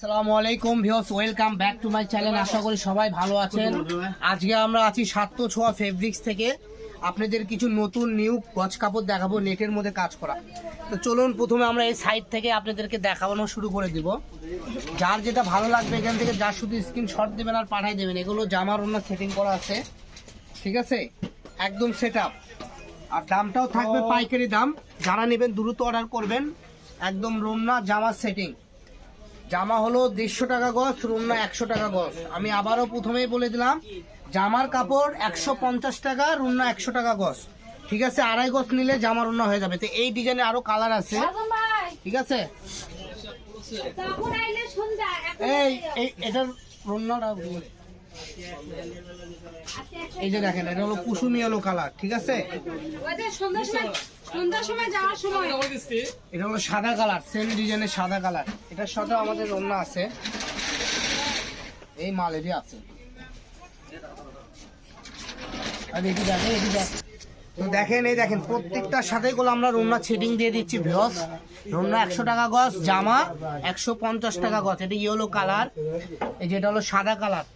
আসসালামু আলাইকুম views welcome back to my channel. আশা করি সবাই ভালো আছেন। আজকে আমরা আছি সাত্য ছোঁয়া ফেব্রিক্স থেকে। আপনাদের কিছু নতুন নিউ গজ কাপড় দেখাবো নেটের মধ্যে কাজ করা। তো চলুন প্রথমে আমরা এই সাইড থেকে আপনাদেরকে দেখানো শুরু করে দিব। যার যেটা ভালো লাগবে এখান থেকে যার শুধু স্ক্রিনশট দেবেন আর পাঠাই দেবেন। এগুলো জামার অন্য সেটিং করা আছে। ঠিক আছে? একদম সেট আর দামটাও থাকবে পাইকারি দাম। যারা নেবেন দ্রুত অর্ডার করবেন। একদম রুমনা জামার সেটিং জামা হলো দেড়শো টাকা গজ রুমনা একশো টাকা গজ। আমি আবারও প্রথমেই বলে দিলাম জামার কাপড় একশো পঞ্চাশ টাকা রুমনা একশো টাকা গজ। ঠিক আছে আড়াই গজ নিলে জামা রুমনা হয়ে যাবে। তো এই ডিজাইনে আরও কালার আছে। ঠিক আছে? এই এই এটার রুমনাটা। এই যে দেখেন এটা হলো কুসুমি এলো কালার ঠিক আছে? এটা হলো সাদা কালার সেম ডিজাইনের সাদা কালার এটার সাথে আমাদের অন্য আছে। এই মালেরই আছে। আর এটি দেখেন এটি দেখ তো দেখেন এই দেখেন প্রত্যেকটার সাথে গুলো আমরা রুমনা ছেডিং দিয়ে দিচ্ছি ভিওস রুমনা একশো টাকা গজ জামা একশো পঞ্চাশ টাকা গজ। এটা ইয়েলো কালার এই যেটা হলো সাদা কালার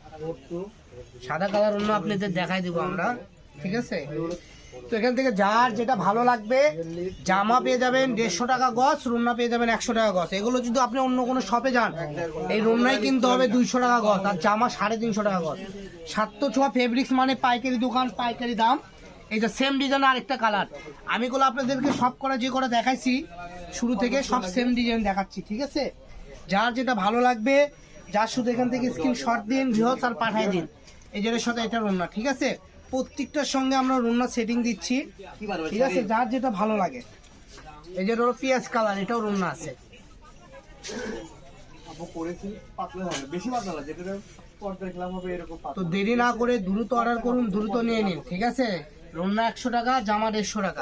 সাদা কালার অন্য আপনাদের দেখাই দেবো আমরা। ঠিক আছে? তো এখান থেকে যার যেটা ভালো লাগবে, জামা পেয়ে যাবেন দেড়শো টাকা গজ, রুমনা পেয়ে যাবেন একশো টাকা গজ। এগুলো যদি আপনি অন্য কোনো শপে যান, এই রুমনাই কিনতে হবে দুইশো টাকা গজ আর জামা সাড়ে তিনশো টাকা গজ। সাতশো ছোঁয়া ফেব্রিক্স মানে পাইকারি দোকান, পাইকারি দাম। এই যে সেম ডিজাইন আরেকটা কালার আমি গুলো আপনাদেরকে সব করা, যে করা দেখাইছি, শুরু থেকে সব সেম ডিজাইন দেখাচ্ছি, ঠিক আছে? যার যেটা ভালো লাগবে যার শুধু এখান থেকে স্ক্রিন শট দিন বৃহৎ আর পাঠাই দিন। এই জেনের সাথে এটা রুমনা ঠিক আছে? প্রত্যেকটার সঙ্গে আমরা রুমনা সেটিং দিচ্ছি ঠিক আছে? যার যেটা ভালো লাগে। এই যে হলো পিঁয়াজ কালার এটাও রুমনা আছে। করেছি পাতলা হবে। বেশি পাতলা না যেটা পর্দা খেলাম হবে এরকম তো দেরি না করে দ্রুত অর্ডার করুন দ্রুত নিয়ে নিন ঠিক আছে? রুমনা একশো টাকা জামা দেড়শো টাকা।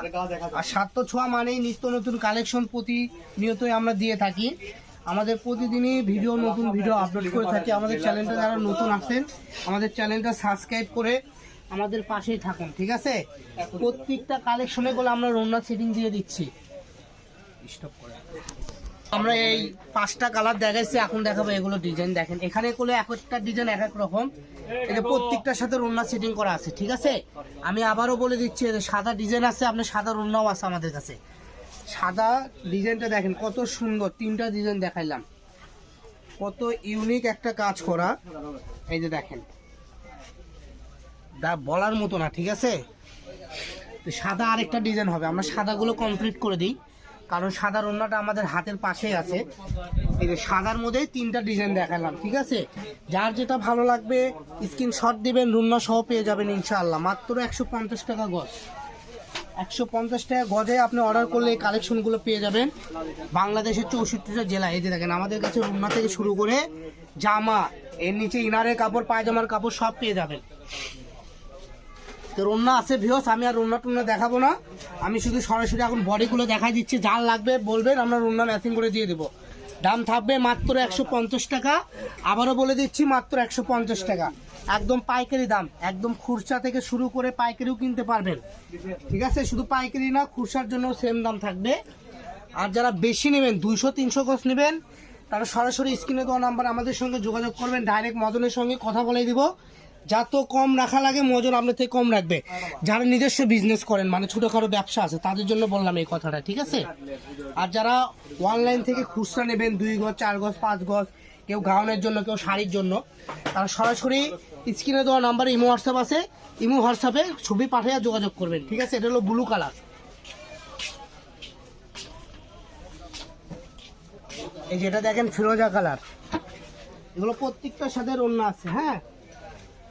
আর সাত তো ছোঁয়া মানেই নিত্য নতুন কালেকশন প্রতিনিয়তই আমরা দিয়ে থাকি। আমাদের প্রতিদিনই ভিডিও নতুন ভিডিও আপলোড করে থাকি। আমাদের চ্যানেলটা যারা নতুন আছেন আমাদের চ্যানেলটা সাবস্ক্রাইব করে আমাদের পাশেই থাকুন, ঠিক আছে? প্রত্যেকটা কালেকশনে গুলো আমরা রোনার সেটিং দিয়ে দিচ্ছি। আমরা এই পাঁচটা কালার দেখাইছি, এখন দেখাবো এগুলো ডিজাইন দেখেন, এখানে করলে এক একটা ডিজাইন এক এক রকম। এটা প্রত্যেকটার সাথে রোনা সেটিং করা আছে, ঠিক আছে? আমি আবারও বলে দিচ্ছি সাদা ডিজাইন আছে, আপনার সাদা রোনাও আছে আমাদের কাছে। সাদা ডিজাইনটা দেখেন, কত সুন্দর তিনটা ডিজাইন দেখাইলাম। কত ইউনিক একটা কাজ করা। এই যে দেখেন। দা, বলার মতো না, ঠিক আছে? সাদা আরেকটা ডিজাইন হবে, আমরা সাদাগুলো কমপ্লিট করে দিই। কারণ সাদা রন্নাটা আমাদের হাতের পাশেই আছে। এই যে সাদার মধ্যে তিনটা ডিজাইন দেখালাম, ঠিক আছে? যার যেটা ভালো লাগবে স্ক্রিনশট দিবেন, রুন্না সহ পেয়ে যাবেন ইনশাআল্লাহ। মাত্র একশো পঞ্চাশ টাকা গজ। একশো পঞ্চাশ টাকা গজে আপনি অর্ডার করলে এই কালেকশনগুলো পেয়ে যাবেন। বাংলাদেশের চৌষট্টিটা জেলা, এই যে দেখেন, আমাদের কাছে রুন্না থেকে শুরু করে জামা, এর নিচে ইনারের কাপড়, পায়জামার কাপড় সব পেয়ে যাবেন। তো রন্না আছে ভিওস আমি আর রন্না টুন্না দেখাবো না। আমি শুধু সরাসরি এখন বডিগুলো দেখাই দিচ্ছি, যার লাগবে বলবেন, আমরা রন্না ম্যাচিং করে দিয়ে দেবো। দাম থাকবে মাত্র একশো পঞ্চাশ টাকা। আবারও বলে দিচ্ছি, মাত্র একশো পঞ্চাশ টাকা। একদম পাইকারি দাম, একদম খুরসা থেকে শুরু করে পাইকারিও কিনতে পারবেন। ঠিক আছে? শুধু পাইকারি না খুরসার জন্য সেম দাম থাকবে। আর যারা বেশি নেবেন, দুইশো, তিনশো গজ নেবেন, তারা সরাসরি স্ক্রিনে দেওয়া নাম্বার আমাদের সঙ্গে যোগাযোগ করবেন। ডাইরেক্ট মদনের সঙ্গে কথা বলে দিব। যত কম রাখা লাগে মজন আপনার থেকে কম রাখবে। যারা নিজস্ব বিজনেস করেন মানে ছোটোখাটো ব্যবসা আছে তাদের জন্য বললাম এই কথাটা ঠিক আছে? আর যারা অনলাইন থেকে খুচরা নেবেন দুই গজ চার গজ পাঁচ গজ কেউ গাউনের জন্য কেউ শাড়ির জন্য তারা সরাসরি স্ক্রিনে দেওয়া নাম্বার ইমো হোয়াটসঅ্যাপ আছে ইমো হোয়াটসঅ্যাপে ছবি পাঠিয়ে যোগাযোগ করবেন ঠিক আছে? এটা হলো ব্লু কালার এই যেটা দেখেন ফিরোজা কালার এগুলো প্রত্যেকটার সাথে রন্না আছে হ্যাঁ?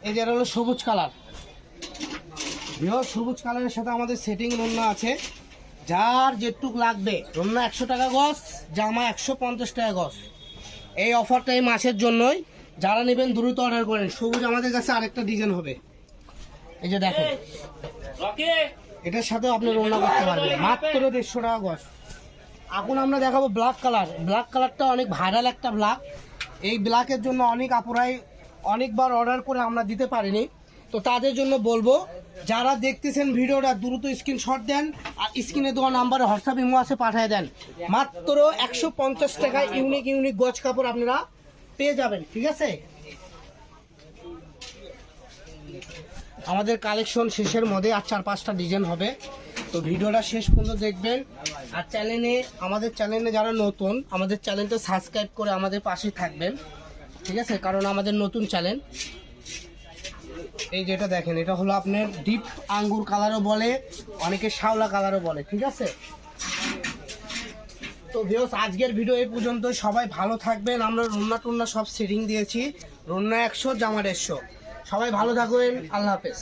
এই যেটা হলো সবুজ কালার। সবুজ কালারের সাথে আমাদের সেটিং রন্না আছে। যার যেটুক লাগবে, রন্না একশো টাকা গজ, জামা একশো পঞ্চাশ টাকা গজ। এই অফারটা এই মাসের জন্যই। যারা নেবেন, দ্রুত অর্ডার করেন সবুজ আমাদের কাছে আরেকটা ডিজাইন হবে। এই যে দেখেন। এটার সাথেও আপনি রান্না করতে পারবেন। মাত্র দেড়শো টাকা গজ। এখন আমরা দেখাবো ব্ল্যাক কালার ব্ল্যাক কালারটা অনেক ভাইরাল একটা ব্ল্যাক এই ব্ল্যাকের জন্য অনেক আপুরাই অনেকবার অর্ডার করে আমরা দিতে পারিনি। তো তাদের জন্য বলব, যারা দেখতেছেন ভিডিওটা, দ্রুত স্ক্রিনশট দেন আর স্ক্রিনে দেওয়া নাম্বারে হোয়াটসঅ্যাপ ইমো আছে পাঠিয়ে দেন। মাত্র একশো পঞ্চাশ টাকায় ইউনিক ইউনিক গজ কাপড় আপনারা পেয়ে যাবেন, ঠিক আছে? আমাদের কালেকশন শেষের মধ্যে আর চার পাঁচটা ডিজাইন হবে। তো ভিডিওটা শেষ পর্যন্ত দেখবেন। আর চ্যানেলে আমাদের চ্যানেলে যারা নতুন, আমাদের চ্যানেলটা সাবস্ক্রাইব করে আমাদের পাশে থাকবেন। ঠিক আছে? কারণ আমাদের নতুন চ্যানেল এই যেটা দেখেন, এটা হলো আপনার ডিপ আঙ্গুর কালারও বলে, অনেকে শাওলা কালারও বলে, ঠিক আছে? তো বেশ আজকের ভিডিও এই পর্যন্ত। সবাই ভালো থাকবেন। আমরা রন্না টুন্না সব সেটিং দিয়েছি। রন্না একশো জামা একশো। সবাই ভালো থাকবেন। আল্লাহ হাফেজ।